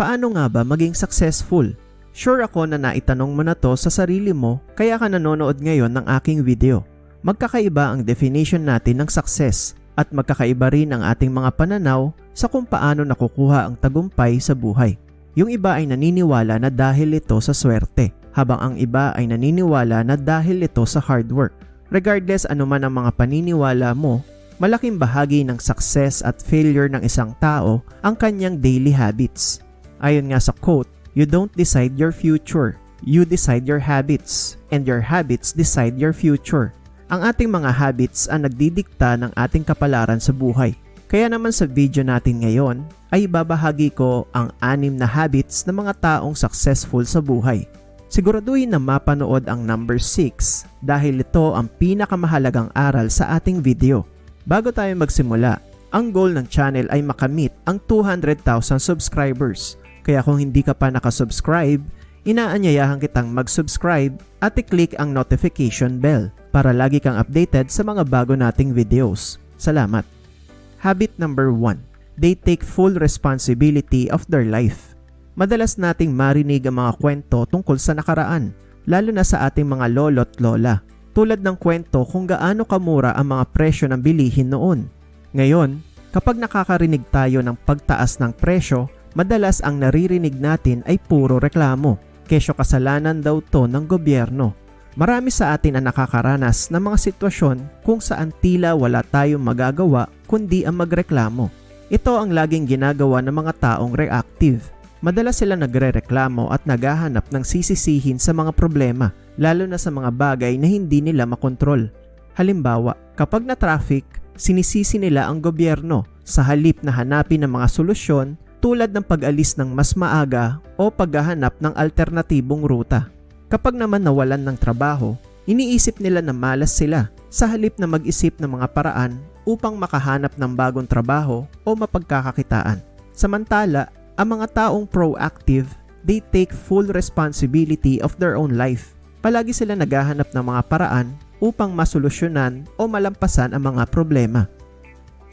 Paano nga ba maging successful? Sure ako na naitanong mo na to sa sarili mo kaya ka nanonood ngayon ng aking video. Magkakaiba ang definition natin ng success at magkakaiba rin ang ating mga pananaw sa kung paano nakukuha ang tagumpay sa buhay. Yung iba ay naniniwala na dahil ito sa swerte, habang ang iba ay naniniwala na dahil ito sa hard work. Regardless ano man ang mga paniniwala mo, malaking bahagi ng success at failure ng isang tao ang kanyang daily habits. Ayon nga sa quote, you don't decide your future, you decide your habits, and your habits decide your future. Ang ating mga habits ang nagdidikta ng ating kapalaran sa buhay. Kaya naman sa video natin ngayon ay babahagi ko ang anim na habits ng mga taong successful sa buhay. Siguraduhin na mapanood ang number 6 dahil ito ang pinakamahalagang aral sa ating video. Bago tayo magsimula, ang goal ng channel ay makamit ang 200,000 subscribers. Kaya kung hindi ka pa nakasubscribe, inaanyayahan kitang mag-subscribe at i-click ang notification bell para lagi kang updated sa mga bago nating videos. Salamat! Habit number 1. They take full responsibility of their life. Madalas nating marinig ang mga kwento tungkol sa nakaraan, lalo na sa ating mga lolo't lola. Tulad ng kwento kung gaano kamura ang mga presyo ng bilihin noon. Ngayon, kapag nakakarinig tayo ng pagtaas ng presyo, madalas ang naririnig natin ay puro reklamo. Kesyo kasalanan daw to ng gobyerno. Marami sa atin ang nakakaranas ng mga sitwasyon kung saan tila wala tayong magagawa kundi ang magreklamo. Ito ang laging ginagawa ng mga taong reactive. Madalas sila nagrereklamo at naghahanap ng sisisihin sa mga problema, lalo na sa mga bagay na hindi nila makontrol. Halimbawa, kapag na-traffic, sinisisi nila ang gobyerno sa halip na hanapin ng mga solusyon tulad ng pag-alis ng mas maaga o paghahanap ng alternatibong ruta. Kapag naman nawalan ng trabaho, iniisip nila na malas sila sa halip na mag-isip ng mga paraan upang makahanap ng bagong trabaho o mapagkakakitaan. Samantala, ang mga taong proactive, they take full responsibility of their own life. Palagi sila naghahanap ng mga paraan upang masolusyonan o malampasan ang mga problema.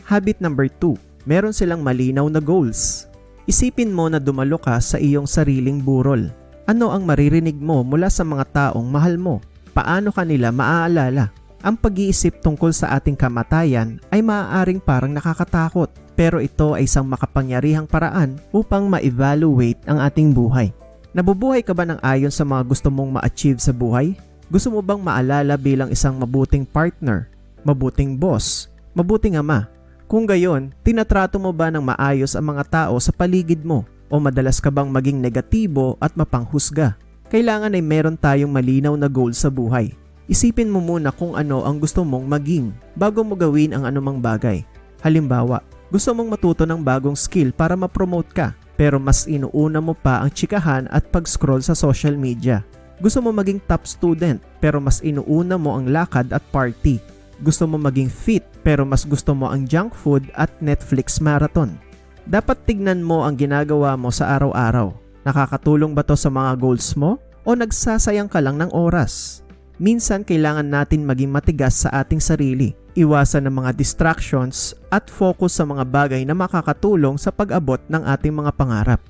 Habit number 2. Meron silang malinaw na goals. Isipin mo na dumalo ka sa iyong sariling burol. Ano ang maririnig mo mula sa mga taong mahal mo? Paano kanila maaalala? Ang pag-iisip tungkol sa ating kamatayan ay maaaring parang nakakatakot pero ito ay isang makapangyarihang paraan upang ma-evaluate ang ating buhay. Nabubuhay ka ba ng ayon sa mga gusto mong ma-achieve sa buhay? Gusto mo bang maalala bilang isang mabuting partner, mabuting boss, mabuting ama? Kung gayon, tinatrato mo ba ng maayos ang mga tao sa paligid mo o madalas ka bang maging negatibo at mapanghusga? Kailangan ay meron tayong malinaw na goal sa buhay. Isipin mo muna kung ano ang gusto mong maging bago mo gawin ang anumang bagay. Halimbawa, gusto mong matuto ng bagong skill para ma-promote ka pero mas inuuna mo pa ang tsikahan at pag-scroll sa social media. Gusto mo maging top student pero mas inuuna mo ang lakad at party. Gusto mo maging fit pero mas gusto mo ang junk food at Netflix marathon. Dapat tignan mo ang ginagawa mo sa araw-araw. Nakakatulong ba to sa mga goals mo o nagsasayang ka lang ng oras? Minsan kailangan natin maging matigas sa ating sarili, iwasan ng mga distractions at focus sa mga bagay na makakatulong sa pag-abot ng ating mga pangarap.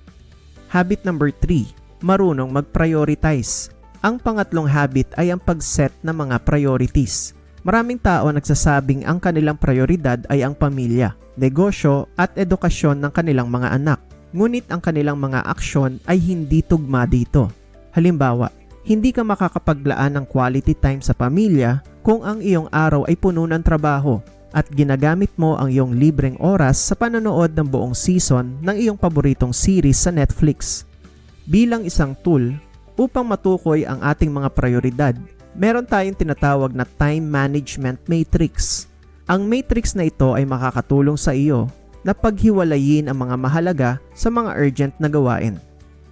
Habit number 3, marunong mag-prioritize. Ang pangatlong habit ay ang pag-set ng mga priorities. Maraming tao nagsasabing ang kanilang prioridad ay ang pamilya, negosyo at edukasyon ng kanilang mga anak. Ngunit ang kanilang mga aksyon ay hindi tugma dito. Halimbawa, hindi ka makakapaglaan ng quality time sa pamilya kung ang iyong araw ay puno ng trabaho at ginagamit mo ang iyong libreng oras sa panonood ng buong season ng iyong paboritong series sa Netflix. Bilang isang tool upang matukoy ang ating mga prioridad, meron tayong tinatawag na time management matrix. Ang matrix na ito ay makakatulong sa iyo na paghiwalayin ang mga mahalaga sa mga urgent na gawain.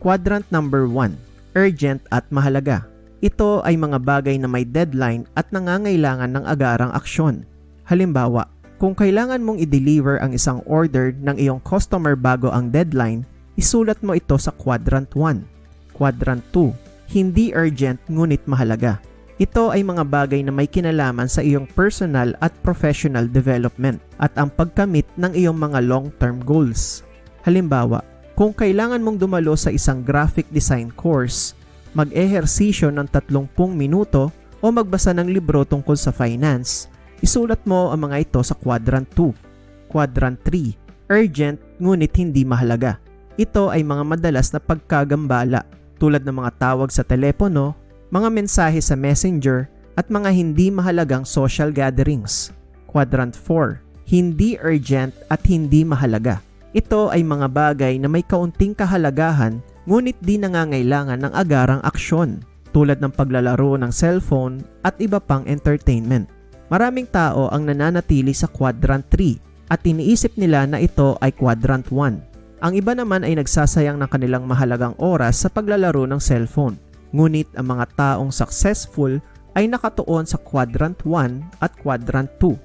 Quadrant number 1 urgent at mahalaga. Ito ay mga bagay na may deadline at nangangailangan ng agarang aksyon. Halimbawa, kung kailangan mong i-deliver ang isang order ng iyong customer bago ang deadline, isulat mo ito sa quadrant 1. Quadrant 2, hindi urgent ngunit mahalaga. Ito ay mga bagay na may kinalaman sa iyong personal at professional development at ang pagkamit ng iyong mga long-term goals. Halimbawa, Kung kailangan mong dumalo sa isang graphic design course, mag-ehersisyo ng 30 minuto o magbasa ng libro tungkol sa finance, isulat mo ang mga ito sa Quadrant 2. Quadrant 3, urgent ngunit hindi mahalaga. Ito ay mga madalas na pagkagambala tulad ng mga tawag sa telepono, mga mensahe sa messenger at mga hindi mahalagang social gatherings. Quadrant 4, hindi urgent at hindi mahalaga. Ito ay mga bagay na may kaunting kahalagahan ngunit di nangangailangan ng agarang aksyon tulad ng paglalaro ng cellphone at iba pang entertainment. Maraming tao ang nananatili sa Quadrant 3 at iniisip nila na ito ay Quadrant 1. Ang iba naman ay nagsasayang ng kanilang mahalagang oras sa paglalaro ng cellphone. Ngunit ang mga taong successful ay nakatuon sa Quadrant 1 at Quadrant 2.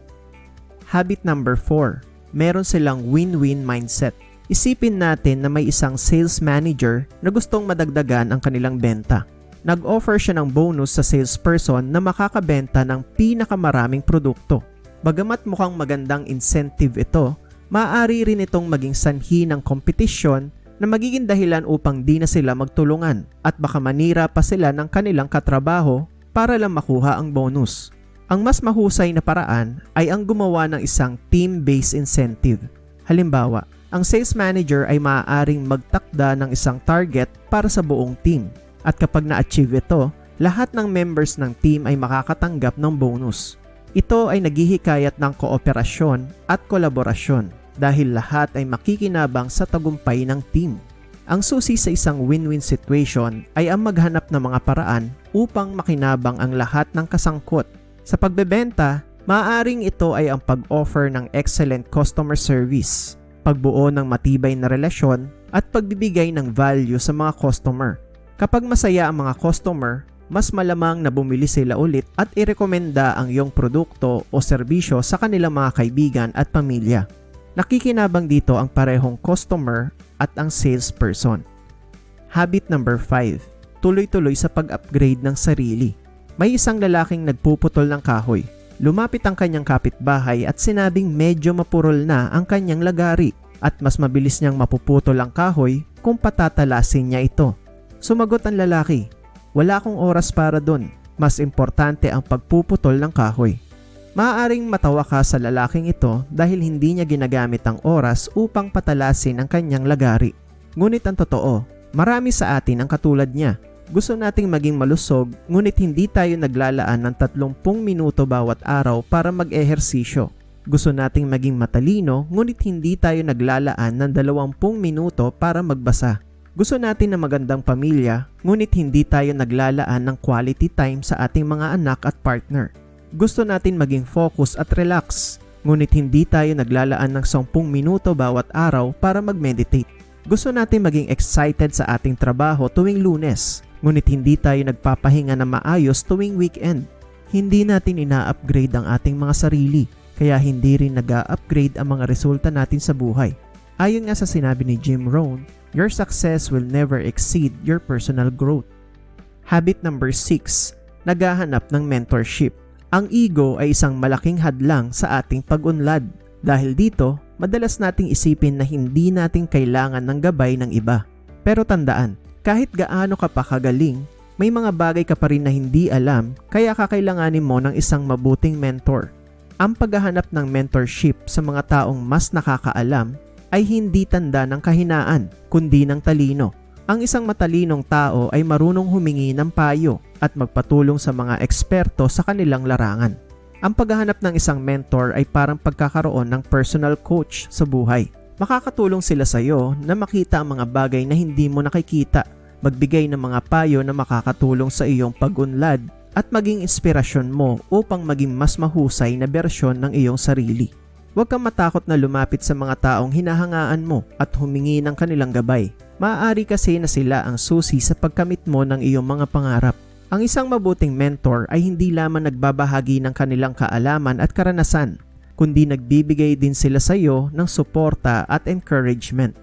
Habit number 4. Meron silang win-win mindset. Isipin natin na may isang sales manager na gustong madagdagan ang kanilang benta. Nag-offer siya ng bonus sa salesperson na makakabenta ng pinakamaraming produkto. Bagamat mukhang magandang incentive ito, maaari rin itong maging sanhi ng kompetisyon na magiging dahilan upang di na sila magtulungan at baka manira pa sila ng kanilang katrabaho para lang makuha ang bonus. Ang mas mahusay na paraan ay ang gumawa ng isang team-based incentive. Halimbawa, ang sales manager ay maaaring magtakda ng isang target para sa buong team at kapag na-achieve ito, lahat ng members ng team ay makakatanggap ng bonus. Ito ay naghihikayat ng kooperasyon at kolaborasyon dahil lahat ay makikinabang sa tagumpay ng team. Ang susi sa isang win-win situation ay ang maghanap ng mga paraan upang makinabang ang lahat ng kasangkot. Sa pagbebenta, maaaring ito ay ang pag-offer ng excellent customer service, pagbuo ng matibay na relasyon at pagbibigay ng value sa mga customer. Kapag masaya ang mga customer, mas malamang na bumili sila ulit at irekomenda ang iyong produkto o serbisyo sa kanilang mga kaibigan at pamilya. Nakikinabang dito ang parehong customer at ang salesperson. Habit number 5. Tuloy-tuloy sa pag-upgrade ng sarili. May isang lalaking nagpuputol ng kahoy. Lumapit ang kanyang kapitbahay at sinabing medyo mapurol na ang kanyang lagari at mas mabilis niyang mapuputol ang kahoy kung patatalasin niya ito. Sumagot ang lalaki, wala akong oras para doon. Mas importante ang pagpuputol ng kahoy. Maaaring matawa ka sa lalaking ito dahil hindi niya ginagamit ang oras upang patalasin ang kanyang lagari. Ngunit ang totoo, marami sa atin ang katulad niya. Gusto nating maging malusog ngunit hindi tayo naglalaan ng 30 minuto bawat araw para mag-ehersisyo. Gusto nating maging matalino ngunit hindi tayo naglalaan ng 20 minuto para magbasa. Gusto natin na magandang pamilya, ngunit hindi tayo naglalaan ng quality time sa ating mga anak at partner. Gusto natin maging focus at relax, ngunit hindi tayo naglalaan ng 10 minuto bawat araw para mag-meditate. Gusto natin maging excited sa ating trabaho tuwing lunes, ngunit hindi tayo nagpapahinga na maayos tuwing weekend. Hindi natin ina-upgrade ang ating mga sarili, kaya hindi rin nag-upgrade ang mga resulta natin sa buhay. Ayon nga sa sinabi ni Jim Rohn, your success will never exceed your personal growth. Habit number 6, naghahanap ng mentorship. Ang ego ay isang malaking hadlang sa ating pag-unlad. Dahil dito, madalas nating isipin na hindi natin kailangan ng gabay ng iba. Pero tandaan, kahit gaano ka pa kagaling, may mga bagay ka pa rin na hindi alam kaya kakailanganin mo ng isang mabuting mentor. Ang paghahanap ng mentorship sa mga taong mas nakakaalam ay hindi tanda ng kahinaan, kundi ng talino. Ang isang matalinong tao ay marunong humingi ng payo at magpatulong sa mga eksperto sa kanilang larangan. Ang paghahanap ng isang mentor ay parang pagkakaroon ng personal coach sa buhay. Makakatulong sila sa iyo na makita ang mga bagay na hindi mo nakikita, magbigay ng mga payo na makakatulong sa iyong pag-unlad at maging inspirasyon mo upang maging mas mahusay na bersyon ng iyong sarili. Huwag kang matakot na lumapit sa mga taong hinahangaan mo at humingi ng kanilang gabay. Maaari kasi na sila ang susi sa pagkamit mo ng iyong mga pangarap. Ang isang mabuting mentor ay hindi lamang nagbabahagi ng kanilang kaalaman at karanasan, kundi nagbibigay din sila sa iyo ng suporta at encouragement.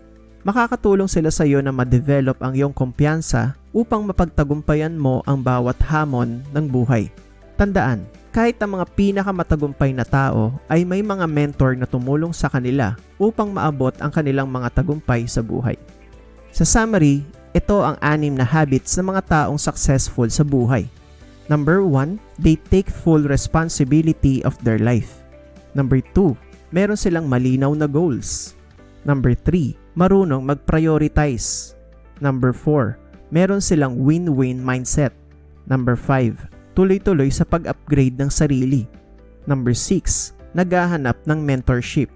Makakatulong sila sa iyo na ma-develop ang iyong kumpiyansa upang mapagtagumpayan mo ang bawat hamon ng buhay. Tandaan, kahit ang mga pinakamatagumpay na tao ay may mga mentor na tumulong sa kanila upang maabot ang kanilang mga tagumpay sa buhay. Sa summary, ito ang anim na habits ng mga taong successful sa buhay. Number 1, they take full responsibility of their life. Number 2, meron silang malinaw na goals. Number 3, marunong mag-prioritize. Number 4, meron silang win-win mindset. Number 5, tuloy-tuloy sa pag-upgrade ng sarili. Number 6, naghahanap ng mentorship.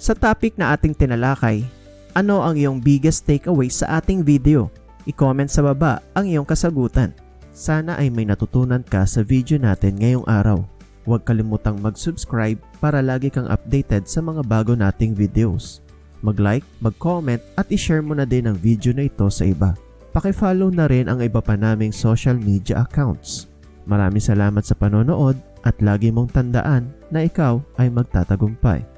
Sa topic na ating tinalakay, ano ang iyong biggest takeaway sa ating video? I-comment sa baba ang iyong kasagutan. Sana ay may natutunan ka sa video natin ngayong araw. Huwag kalimutang mag-subscribe para lagi kang updated sa mga bago nating videos. Mag-like, mag-comment at i-share mo na din ang video na ito sa iba. Pakifollow na rin ang iba pa naming social media accounts. Maraming salamat sa panonood at lagi mong tandaan na ikaw ay magtatagumpay.